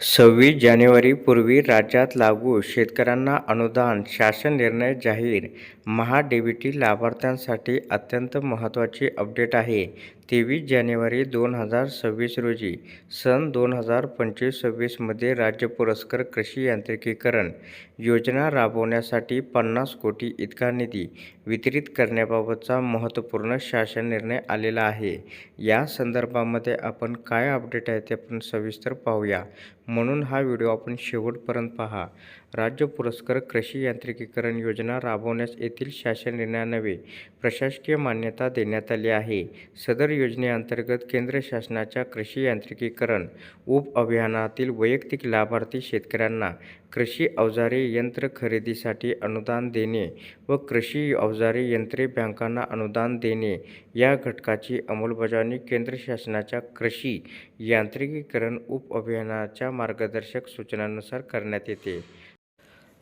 सव्वीस जानेवारीपूर्वी राज्यात लागू शेतकऱ्यांना अनुदान शासन निर्णय जाहीर महाडीबीटी लाभार्थ्यांसाठी अत्यंत महत्त्वाची अपडेट आहे. तेवीस जानेवारी दोन हजार सव्वीस रोजी सन दोन हजार पंचवीस सव्वीसमध्ये राज्य पुरस्कार कृषी यांत्रिकीकरण योजना राबवण्यासाठी पन्नास कोटी इतका निधी वितरित करण्याबाबतचा महत्त्वपूर्ण शासन निर्णय आलेला आहे. या संदर्भामध्ये आपण काय अपडेट आहे ते आपण सविस्तर पाहूया. म्हणून हा व्हिडिओ आपण शेवटपर्यंत पहा. राज्य पुरस्कार कृषी यांत्रिकीकरण योजना राबवण्यास येथील शासन निर्णयानवे प्रशासकीय मान्यता देण्यात आली आहे. सदर योजनेअंतर्गत केंद्र शासनाच्या कृषी यांत्रिकीकरण उप अभियानातील वैयक्तिक लाभार्थी शेतकऱ्यांना कृषी अवजारे यंत्र खरेदीसाठी अनुदान देणे व कृषी अवजारे यंत्रे बँकांना अनुदान देणे या घटकाची अंमलबजावणी केंद्र शासनाच्या कृषी यांत्रिकीकरण उप अभियानाच्या मार्गदर्शक सूचनांनुसार करण्यात येते.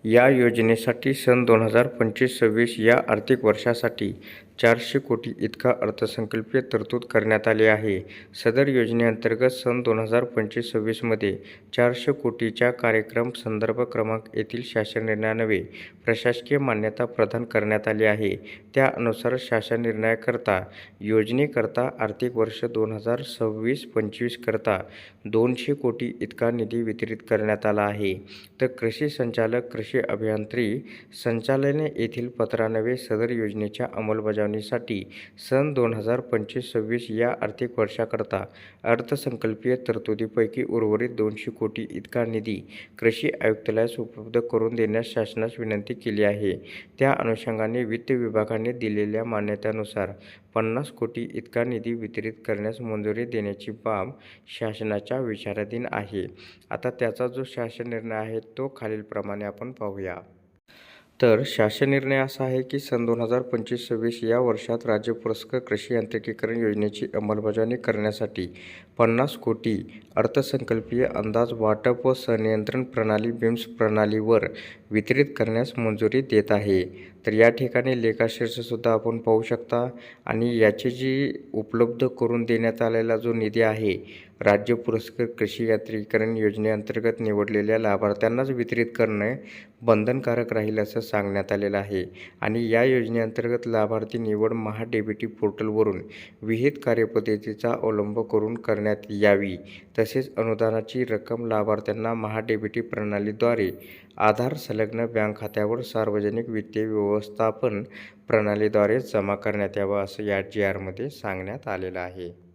या योजनेसाठी सन दोन हजार पंचवीस सव्वीस या आर्थिक वर्षासाठी चारशे कोटी इतका अर्थसंकल्पीय तरतूद करण्यात आली आहे. सदर योजनेअंतर्गत सन दोन हजार पंचवीस सव्वीसमध्ये चारशे कोटीच्या कार्यक्रम संदर्भ क्रमांक येथील शासन निर्णयानवे प्रशासकीय मान्यता प्रदान करण्यात आली आहे. त्यानुसार शासन निर्णयाकरता योजनेकरता आर्थिक वर्ष दोन हजार सव्वीस पंचवीसकरता दोनशे कोटी इतका निधी वितरित करण्यात आला आहे. तर कृषी संचालक कृषी अभियांत्री संचालने येथील पत्रानवे सदर योजनेच्या अंमलबजावणीसाठी सन दोन हजार पंचवीस सव्वीस या आर्थिक वर्षाकरता अर्थसंकल्पीय तरतुदीपैकी उर्वरित दोनशे कोटी इतका निधी कृषी आयुक्तालयास उपलब्ध करून देण्यास शासनास विनंती केली आहे. त्या अनुषंगाने वित्त विभागाने दिलेल्या मान्यतेनुसार पन्नास कोटी इतका निधी वितरित करण्यास मंजुरी देण्याची बाब शासनाच्या विचाराधीन आहे. आता त्याचा जो शासन निर्णय आहे तो खालीलप्रमाणे आपण पाहूया. तर शासन निर्णय असा आहे की सन दोन हजार पंचवीस सव्वीस या वर्षात राज्य पुरस्कार कृषी यांत्रिकीकरण योजनेची अंमलबजावणी करण्यासाठी पन्नास कोटी अर्थसंकल्पीय अंदाज वाटप व संनियंत्रण प्रणाली बिम्स प्रणालीवर वितरित करण्यास मंजुरी देत आहे. तर या ठिकाणी लेखाशीर्षसुद्धा आपण पाहू शकता आणि याची जी उपलब्ध करून देण्यात आलेला जो निधी आहे राज्य पुरस्कार कृषी यात्रीकरण योजनेअंतर्गत निवडलेल्या लाभार्थ्यांनाच वितरित करणे बंधनकारक राहील असं सांगण्यात आलेलं आहे. आणि या योजनेअंतर्गत लाभार्थी निवड महाडेबिटी पोर्टलवरून विहित कार्यपद्धतीचा अवलंब करून करण्यात यावी. तसेच अनुदानाची रक्कम लाभार्थ्यांना महाडेबिटी प्रणालीद्वारे आधार संलग्न बँक खात्यावर सार्वजनिक वित्तीय व्यवस्थापन प्रणालीद्वारे जमा करण्यात यावं असं या जी आरमध्ये सांगण्यात आलेलं आहे.